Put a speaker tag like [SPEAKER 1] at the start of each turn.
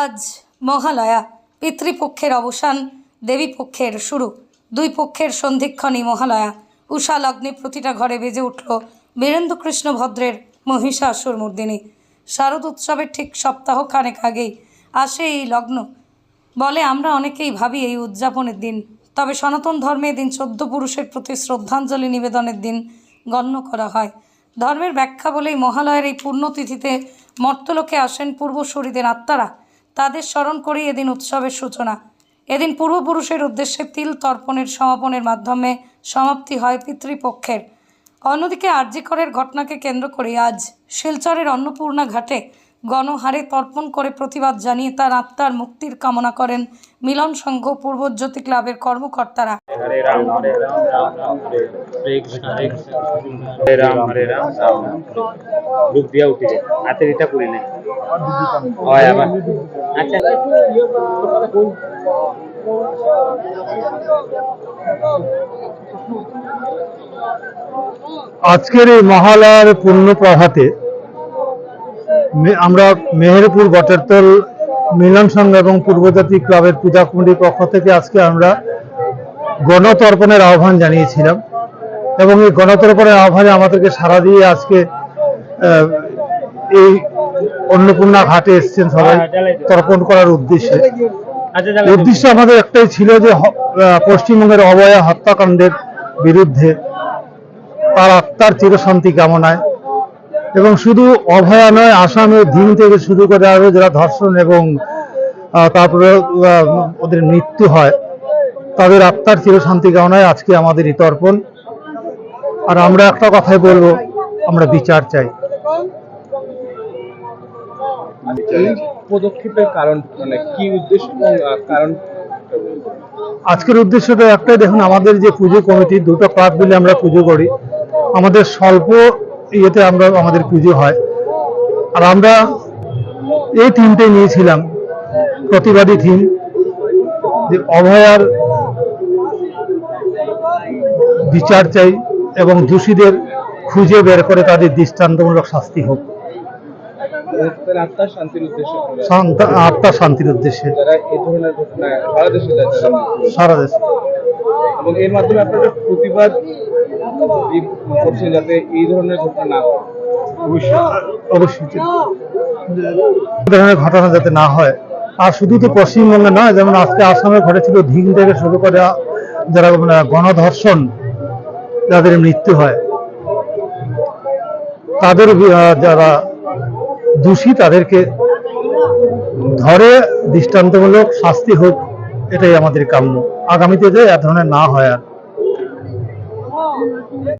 [SPEAKER 1] আজ মহালয়া, পিতৃপক্ষের অবসান, দেবীপক্ষের শুরু। দুই পক্ষের সন্ধিক্ষণই মহালয়া। উষা লগ্নে প্রতিটা ঘরে বেজে উঠল বীরেন্দ্রকৃষ্ণ ভদ্রের মহিষাসুর মর্দিনী শারদ উৎসবের ঠিক সপ্তাহ খানেক আগেই আসে এই লগ্ন। বলে, আমরা অনেকেই ভাবি এই উদযাপনের দিন, তবে সনাতন ধর্মে দিন চোদ্দ পুরুষের প্রতি শ্রদ্ধাঞ্জলি নিবেদনের দিন গণ্য করা হয়। ধর্মের ব্যাখ্যা বলেই মহালয়ের এই পুণ্যতিথিতে মর্তলোকে আসেন পূর্বসূরীদের আত্মারা। তাদের স্মরণ করেই এদিন উৎসবের সূচনা। এদিন পূর্বপুরুষের উদ্দেশ্যে তিল তর্পণের সমাপনের মাধ্যমে সমাপ্তি হয় পিতৃপক্ষের। অন্যদিকে আর্যিকরের ঘটনাকে কেন্দ্র করে আজ শিলচরের অন্নপূর্ণা ঘাটে গণহারে তর্পণ করে প্রতিবাদ জানিয়ে তার আত্মার মুক্তির কামনা করেন মিলন সংঘ পূর্বজ্যোতি ক্লাবের কর্মকর্তারা।
[SPEAKER 2] হরে রাম হরে রাম রাম রাম হরে হরে কৃষ্ণ হরে কৃষ্ণ। হরে রাম হরে রাম রাম রাম। রূপ দিয়া হাতের এটা করি নাই হয় আবার। আচ্ছা।
[SPEAKER 3] আজকের এই মহালয়ার পূর্ণ প্রভাতে আমরা মেহেরপুর গটেরতল মিলন সংঘ এবং পূর্বজাতি ক্লাবের পূজা কমিটির পক্ষ থেকে আজকে আমরা গণতর্পণের আহ্বান জানিয়েছিলাম এবং এই গণতর্পণের আহ্বানে আমাদেরকে সাড়া দিয়ে আজকে এই অন্নপূর্ণা ঘাটে এসছেন সবাই তর্পণ করার উদ্দেশ্যে।
[SPEAKER 2] আচ্ছা
[SPEAKER 3] উদ্দেশ্য আমাদের একটাই ছিল যে পশ্চিমবঙ্গের অবয়া হত্যাকাণ্ডের বিরুদ্ধে তার আত্মার চিরশান্তি কামনায় এবং শুধু অভয়া নয় আসামের দিন থেকে শুরু করে আরও যারা ধর্ষণ এবং তারপরে ওদের মৃত্যু হয় তাদের আত্মার চিরশান্তি কামনায় আজকে আমাদের এই তর্পণ। আর আমরা একটা কথাই বলব আমরা বিচার চাই।
[SPEAKER 4] পদক্ষেপের কারণ মানে কি উদ্দেশ্য কারণ?
[SPEAKER 3] আজকের উদ্দেশ্যটা একটাই দেখুন আমাদের যে পুজো কমিটি দুটো ক্লাব মিলে আমরা পুজো করি। আমাদের স্বল্প ইয়েতে আমরা আমাদের পুজো হয়। আর আমরা এই থিমটাই নিয়েছিলাম প্রতিবাদী থিম যে অভয়ার বিচার চাই এবং দোষীদের খুঁজে বের করে তাদের দৃষ্টান্তমূলক শাস্তি হোক।
[SPEAKER 4] আত্মার শান্তির উদ্দেশ্য সারা দেশে এবং এর মাধ্যমে আপনারা প্রতিবাদ করছেন যাতে এই ধরনের ঘটনা না
[SPEAKER 3] অবশ্যই। ধরনের ঘটনা যাতে না হয়। আর শুধু তো পশ্চিমবঙ্গে নয় যেমন আজকে আসামে ঘটেছিল ধিং থেকে শুরু করে যারা গণধর্ষণ যাদের মৃত্যু হয়, তাদের যারা দোষী তাদেরকে ধরে দৃষ্টান্তমূলক শাস্তি হোক, এটাই আমাদের কাম্য। আগামীতে যে এক ধরনের না হয় আর।